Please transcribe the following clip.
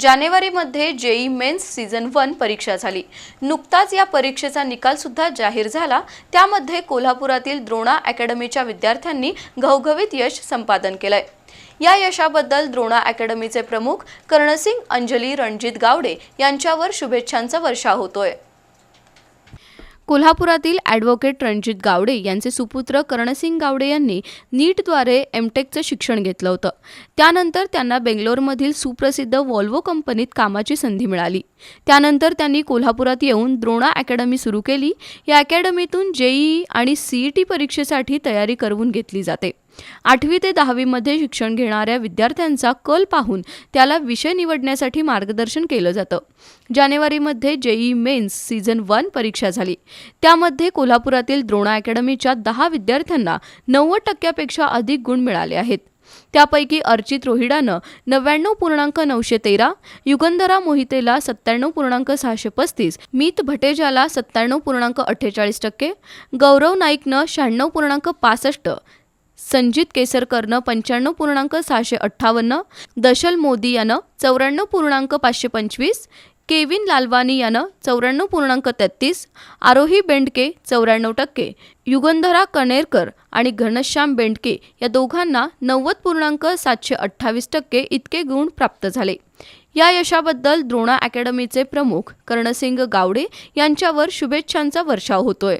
जानेवारीमध्ये JEE men's season one परीक्षा झाली. नुकताच या परीक्षेचा निकाल सुद्धा जाहीर झाला. त्यामध्ये कोल्हापुरातील द्रोणा अकॅडमीच्या विद्यार्थ्यांनी घवघवीत यश संपादन केलंय. या यशाबद्दल द्रोणा अकॅडमीचे प्रमुख कर्णसिंग अंजली रणजित गावडे यांच्यावर शुभेच्छांचा वर्षा होतोय. कोल्हापुरातील ॲडव्होकेट रणजित गावडे यांचे सुपुत्र कर्णसिंग गावडे यांनी नीटद्वारे एमटेकचं शिक्षण घेतलं होतं. त्यानंतर त्यांना बेंगलोरमधील सुप्रसिद्ध वॉल्वो कंपनीत कामाची संधी मिळाली. त्यानंतर त्यांनी कोल्हापुरात येऊन द्रोणा अकॅडमी सुरू केली. या अकॅडमीतून जेईई आणि सीईटी परीक्षेसाठी तयारी करवून घेतली जाते. आठवी ते दहावीमध्ये शिक्षण घेणाऱ्या विद्यार्थ्यांचा कल पाहून त्याला विषय निवडण्यासाठी मार्गदर्शन केलं जातं. जानेवारीमध्ये जेई मेन्स सीझन वन परीक्षा झाली. त्यामध्ये कोल्हापुरातील द्रोणा अकॅडमीच्या दहा विद्यार्थ्यांना नव्वद टक्क्यापेक्षा अधिक गुण मिळाले आहेत. त्यापैकी अर्चित रोहिडानं नव्याण्णव पूर्णांक नऊशे तेरा युगंधरा मोहितेला सत्त्याण्णव पूर्णांक सहाशे पस्तीस मीत भटेजाला सत्त्याण्णव पूर्णांक अठ्ठेचाळीस टक्के गौरव नाईकनं शहाण्णव पूर्णांक पासष्ट संजित केसरकरनं पंच्याण्णव पूर्णांक सहाशे अठ्ठावन्न दशल मोदी यानं चौऱ्याण्णव पूर्णांक पाचशे पंचवीस केविन लालवानी यानं चौऱ्याण्णव पूर्णांक तेहतीस आरोही बेंडके चौऱ्याण्णव टक्के युगंधरा कणेरकर आणि घनश्याम बेंडके या दोघांना नव्वद पूर्णांक सातशे अठ्ठावीस टक्के इतके गुण प्राप्त झाले. या यशाबद्दल द्रोणा अकॅडमीचे प्रमुख कर्णसिंग गावडे यांच्यावर शुभेच्छांचा वर्षाव होतोय.